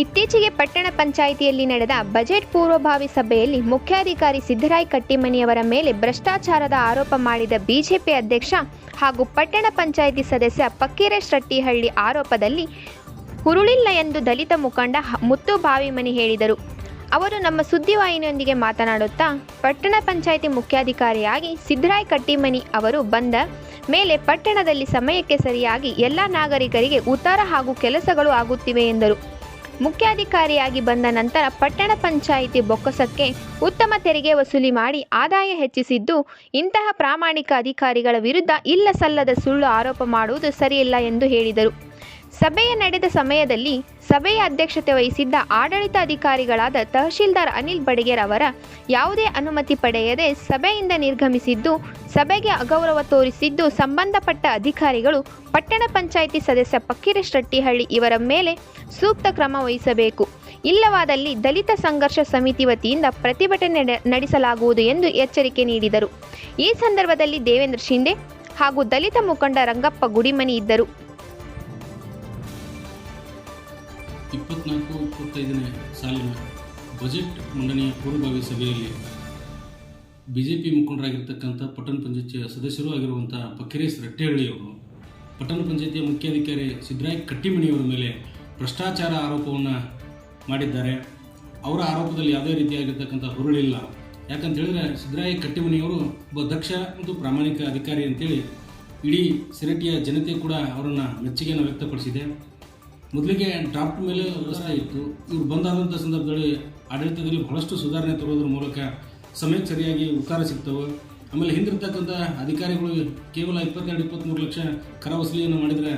ಇತ್ತೀಚೆಗೆ ಪಟ್ಟಣ ಪಂಚಾಯಿತಿಯಲ್ಲಿ ನಡೆದ ಬಜೆಟ್ ಪೂರ್ವಭಾವಿ ಸಭೆಯಲ್ಲಿ ಮುಖ್ಯಾಧಿಕಾರಿ ಸಿದ್ದರಾಯ್ ಕಟ್ಟಿಮನಿಯವರ ಮೇಲೆ ಭ್ರಷ್ಟಾಚಾರದ ಆರೋಪ ಮಾಡಿದ ಬಿಜೆಪಿ ಅಧ್ಯಕ್ಷ ಹಾಗೂ ಪಟ್ಟಣ ಪಂಚಾಯಿತಿ ಸದಸ್ಯ ಪಕ್ಕೀರೇಶ್ ರಟ್ಟಿಹಳ್ಳಿ ಆರೋಪದಲ್ಲಿ ಹುರುಳಿಲ್ಲ ಎಂದು ದಲಿತ ಮುಖಂಡ ಮುತ್ತು ಬಾವಿಮನಿ ಹೇಳಿದರು. ಅವರು ನಮ್ಮ ಸುದ್ದಿವಾಹಿನಿಯೊಂದಿಗೆ ಮಾತನಾಡುತ್ತಾ, ಪಟ್ಟಣ ಪಂಚಾಯಿತಿ ಮುಖ್ಯಾಧಿಕಾರಿಯಾಗಿ ಸಿದ್ದರಾಯ್ ಕಟ್ಟಿಮನಿ ಅವರು ಬಂದ ಮೇಲೆ ಪಟ್ಟಣದಲ್ಲಿ ಸಮಯಕ್ಕೆ ಸರಿಯಾಗಿ ಎಲ್ಲ ನಾಗರಿಕರಿಗೆ ಉತ್ತರ ಹಾಗೂ ಕೆಲಸಗಳು ಆಗುತ್ತಿವೆ ಎಂದರು. ಮುಖ್ಯಾಧಿಕಾರಿಯಾಗಿ ಬಂದ ನಂತರ ಪಟ್ಟಣ ಪಂಚಾಯಿತಿ ಬೊಕ್ಕಸಕ್ಕೆ ಉತ್ತಮ ತೆರಿಗೆ ವಸೂಲಿ ಮಾಡಿ ಆದಾಯ ಹೆಚ್ಚಿಸಿದ್ದು, ಇಂತಹ ಪ್ರಾಮಾಣಿಕ ಅಧಿಕಾರಿಗಳ ವಿರುದ್ಧ ಇಲ್ಲ ಸಲ್ಲದ ಸುಳ್ಳು ಆರೋಪ ಮಾಡುವುದು ಸರಿಯಿಲ್ಲ ಎಂದು ಹೇಳಿದರು. ಸಭೆಯ ನಡೆದ ಸಮಯದಲ್ಲಿ ಸಭೆಯ ಅಧ್ಯಕ್ಷತೆ ವಹಿಸಿದ್ದ ಆಡಳಿತ ಅಧಿಕಾರಿಗಳಾದ ತಹಶೀಲ್ದಾರ್ ಅನಿಲ್ ಬಡಿಗೇರ್ ಅವರ ಯಾವುದೇ ಅನುಮತಿ ಪಡೆಯದೆ ಸಭೆಯಿಂದ ನಿರ್ಗಮಿಸಿದ್ದು, ಸಭೆಗೆ ಅಗೌರವ ತೋರಿಸಿದ್ದು ಸಂಬಂಧಪಟ್ಟ ಅಧಿಕಾರಿಗಳು ಪಟ್ಟಣ ಪಂಚಾಯಿತಿ ಸದಸ್ಯ ಪಕ್ಕಿರೇಶ್ ರಟ್ಟಿಹಳ್ಳಿ ಇವರ ಮೇಲೆ ಸೂಕ್ತ ಕ್ರಮ ವಹಿಸಬೇಕು. ಇಲ್ಲವಾದಲ್ಲಿ ದಲಿತ ಸಂಘರ್ಷ ಸಮಿತಿ ವತಿಯಿಂದ ಪ್ರತಿಭಟನೆ ನಡೆ- ನಡೆಸಲಾಗುವುದು ಎಂದು ಎಚ್ಚರಿಕೆ ನೀಡಿದರು. ಈ ಸಂದರ್ಭದಲ್ಲಿ ದೇವೇಂದ್ರ ಶಿಂದೆ ಹಾಗೂ ದಲಿತ ಮುಖಂಡ ರಂಗಪ್ಪ ಗುಡಿಮನಿ ಇದ್ದರು. ಇಪ್ಪತ್ನಾಲ್ಕು ಇಪ್ಪತ್ತೈದನೇ ಸಾಲಿನ ಬಜೆಟ್ ಮಂಡನೆಯ ಪೂರ್ವಭಾವಿ ಸಭೆಯಲ್ಲಿ ಬಿ ಜೆ ಪಿ ಮುಖಂಡರಾಗಿರ್ತಕ್ಕಂಥ ಪಟ್ಟಣ ಪಂಚಾಯತಿಯ ಸದಸ್ಯರೂ ಆಗಿರುವಂಥ ಪಕ್ಕಿರೇಶ್ ರಟ್ಟೆಹಳ್ಳಿಯವರು, ಪಟ್ಟಣ ಪಂಚಾಯತಿಯ ಮುಖ್ಯಾಧಿಕಾರಿ ಸಿದ್ದರಾಯ್ ಕಟ್ಟಿಮಣಿಯವರ ಮೇಲೆ ಭ್ರಷ್ಟಾಚಾರ ಆರೋಪವನ್ನು ಮಾಡಿದ್ದಾರೆ. ಅವರ ಆರೋಪದಲ್ಲಿ ಯಾವುದೇ ರೀತಿಯಾಗಿರ್ತಕ್ಕಂಥ ಹುರುಳಿಲ್ಲ. ಯಾಕಂತ ಹೇಳಿದ್ರೆ ಸಿದ್ದರಾಯ ಕಟ್ಟಿಮನಿಯವರು ಒಬ್ಬ ದಕ್ಷ ಮತ್ತು ಪ್ರಾಮಾಣಿಕ ಅಧಿಕಾರಿ ಅಂತೇಳಿ ಇಡೀ ಸಿರಟಿಯ ಜನತೆ ಕೂಡ ಅವರನ್ನು ಮೆಚ್ಚುಗೆಯನ್ನು ವ್ಯಕ್ತಪಡಿಸಿದೆ. ಮೊದಲಿಗೆ ಡ್ರಾಫ್ಟ್ ಮೇಲೆ ವ್ಯವಸ್ಥೆ ಇತ್ತು. ಇವ್ರು ಬಂದಾದಂಥ ಸಂದರ್ಭದಲ್ಲಿ ಆಡಳಿತದಲ್ಲಿ ಬಹಳಷ್ಟು ಸುಧಾರಣೆ ತರೋದ್ರ ಮೂಲಕ ಸಮಯಕ್ಕೆ ಸರಿಯಾಗಿ ಉತ್ತರ ಸಿಗ್ತವೆ. ಆಮೇಲೆ ಹಿಂದಿರ್ತಕ್ಕಂಥ ಅಧಿಕಾರಿಗಳು ಕೇವಲ ಇಪ್ಪತ್ತೆರಡು ಇಪ್ಪತ್ತ್ಮೂರು ಲಕ್ಷ ಕರ ವಸೂಲಿಯನ್ನು ಮಾಡಿದರೆ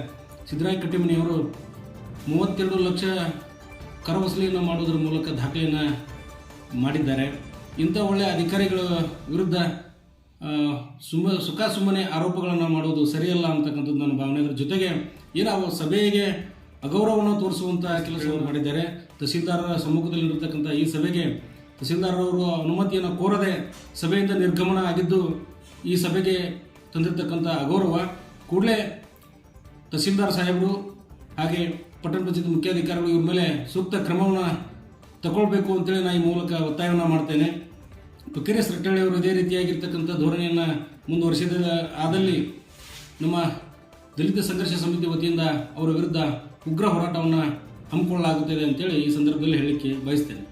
ಸಿದ್ದರಾಯ ಕಟ್ಟಿಮನಿಯವರು ಮೂವತ್ತೆರಡು ಲಕ್ಷ ಕರ ವಸೂಲಿಯನ್ನು ಮಾಡೋದ್ರ ಮೂಲಕ ದಾಖಲೆಯನ್ನು ಮಾಡಿದ್ದಾರೆ. ಇಂಥ ಒಳ್ಳೆಯ ಅಧಿಕಾರಿಗಳ ವಿರುದ್ಧ ಸುಮ್ಮ ಸುಖ ಸುಮ್ಮನೆ ಆರೋಪಗಳನ್ನು ಮಾಡೋದು ಸರಿಯಲ್ಲ ಅಂತಕ್ಕಂಥದ್ದು ನನ್ನ ಭಾವನೆ. ಅದರ ಜೊತೆಗೆ ಏನು ಸಭೆಗೆ ಅಗೌರವವನ್ನು ತೋರಿಸುವಂಥ ಕೆಲಸವನ್ನು ಮಾಡಿದ್ದಾರೆ. ತಹಸೀಲ್ದಾರರ ಸಮ್ಮುಖದಲ್ಲಿರತಕ್ಕಂಥ ಈ ಸಭೆಗೆ ತಹಸೀಲ್ದಾರರವರು ಅನುಮತಿಯನ್ನು ಕೋರದೆ ಸಭೆಯಿಂದ ನಿರ್ಗಮನ ಆಗಿದ್ದು, ಈ ಸಭೆಗೆ ತಂದಿರತಕ್ಕಂಥ ಅಗೌರವ ಕೂಡಲೇ ತಹಸೀಲ್ದಾರ್ ಸಾಹೇಬರು ಹಾಗೆ ಪಟ್ಟಣ ಪಂಚಾಯತ್ ಮುಖ್ಯಾಧಿಕಾರಿಗಳು ಇವ್ರ ಮೇಲೆ ಸೂಕ್ತ ಕ್ರಮವನ್ನು ತಗೊಳ್ಬೇಕು ಅಂತೇಳಿ ನಾನು ಈ ಮೂಲಕ ಒತ್ತಾಯವನ್ನು ಮಾಡ್ತೇನೆ. ಪಕ್ಕಿರೇಶ್ ರಟ್ಟಳ್ಳಿ ಅವರು ಇದೇ ರೀತಿಯಾಗಿರ್ತಕ್ಕಂಥ ಧೋರಣೆಯನ್ನು ಮುಂದುವರಿಸಿದ ಆದಲ್ಲಿ ನಮ್ಮ ದಲಿತ ಸಂಘರ್ಷ ಸಮಿತಿ ವತಿಯಿಂದ ಅವರ ವಿರುದ್ಧ ಉಗ್ರ ಹೋರಾಟವನ್ನು ಹಮ್ಮಿಕೊಳ್ಳಲಾಗುತ್ತದೆ ಅಂತೇಳಿ ಈ ಸಂದರ್ಭದಲ್ಲಿ ಹೇಳಲಿಕ್ಕೆ ಬಯಸ್ತೇನೆ.